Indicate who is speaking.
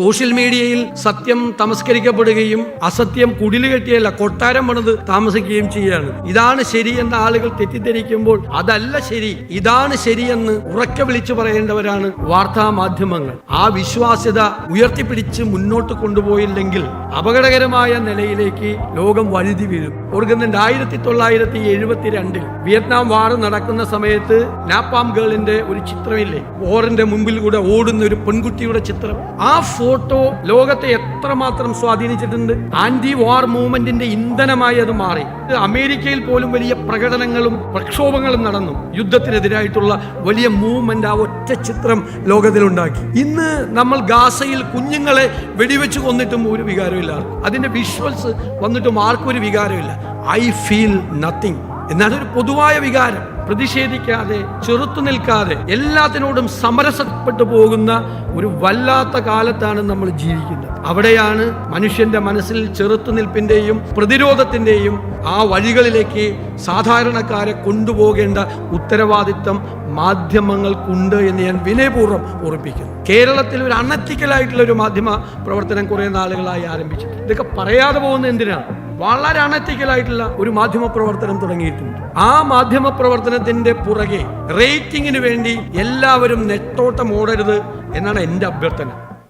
Speaker 1: Social മീഡിയയിൽ സത്യം തമസ്കരിക്കപ്പെടുകയും അസത്യം കുടിലുകെട്ടിയല്ല കൊട്ടാരം പണിത് താമസിക്കുകയും ചെയ്യുകയാണ്. ഇതാണ് ശരി എന്ന ആളുകൾ തെറ്റിദ്ധരിക്കുമ്പോൾ അതല്ല ശരി ഇതാണ് ശരിയെന്ന് ഉറക്കെ വിളിച്ചു പറയേണ്ടവരാണ് വാർത്താ മാധ്യമങ്ങൾ. ആ വിശ്വാസ്യത ഉയർത്തിപ്പിടിച്ച് മുന്നോട്ട് കൊണ്ടുപോയില്ലെങ്കിൽ അപകടകരമായ നിലയിലേക്ക് ലോകം വഴുതി വീഴും. ഓർക്കുന്നുണ്ട് ആയിരത്തി തൊള്ളായിരത്തി എഴുപത്തിരണ്ടിൽ വിയറ്റ്നാം വാർ നടക്കുന്ന സമയത്ത് നാപ്പാം ഗേളിന്റെ ഒരു ചിത്രമില്ലേ? ഓറിന്റെ മുമ്പിൽ കൂടെ ഓടുന്ന ഒരു പെൺകുട്ടിയുടെ ചിത്രം. ആ ലോകത്തെ എത്രമാത്രം സ്വാധീനിച്ചിട്ടുണ്ട്? ആന്റി വാർ മൂവ്മെന്റിന്റെ ഇന്ധനമായി അത് മാറി അമേരിക്കയിൽ പോലും വലിയ പ്രകടനങ്ങളും പ്രക്ഷോഭങ്ങളും നടന്നു. യുദ്ധത്തിനെതിരായിട്ടുള്ള വലിയ മൂവ്മെന്റ് ആ ഒറ്റ ചിത്രം ലോകത്തിലുണ്ടാക്കി. ഇന്ന് നമ്മൾ ഗാസയിൽ കുഞ്ഞുങ്ങളെ വെടിവെച്ച് കൊന്നിട്ടും ഒരു വികാരമില്ല. അതിന്റെ വിഷ്വൽസ് വന്നിട്ടും ആർക്കും ഒരു വികാരമില്ല. ഐ ഫീൽ നത്തിങ് എന്നതൊരു പൊതുവായ വികാരം. പ്രതിഷേധിക്കാതെ ചെറുത്തു നിൽക്കാതെ എല്ലാത്തിനോടും സമരസപ്പെട്ടു പോകുന്ന ഒരു വല്ലാത്ത കാലത്താണ് നമ്മൾ ജീവിക്കുന്നത്. അവിടെയാണ് മനുഷ്യന്റെ മനസ്സിൽ ചെറുത്തുനിൽപ്പിന്റെയും പ്രതിരോധത്തിന്റെയും ആ വഴികളിലേക്ക് സാധാരണക്കാരെ കൊണ്ടുപോകേണ്ട ഉത്തരവാദിത്തം മാധ്യമങ്ങൾക്കുണ്ട് എന്ന് ഞാൻ വിനയപൂർവം ഓർപ്പിക്കുന്നു കേരളത്തിൽ ഒരു അണറ്റിക്കലായിട്ടുള്ള ഒരു മാധ്യമ പ്രവർത്തനം കുറേ നാളുകളായി ആരംഭിച്ചു ഇതൊക്കെ പറയാതെ പോകുന്ന എന്തിനാണ്? വളരെ അണറ്റിക്കലായിട്ടുള്ള ഒരു മാധ്യമ പ്രവർത്തനം തുടങ്ങിയിട്ടുണ്ട്. ആ മാധ്യമ പ്രവർത്തനത്തിന്റെ പുറകെ റേറ്റിംഗിന് വേണ്ടി എല്ലാവരും നെട്ടോട്ടം ഓടരുത് എന്നാണ് എന്റെ അഭ്യർത്ഥന.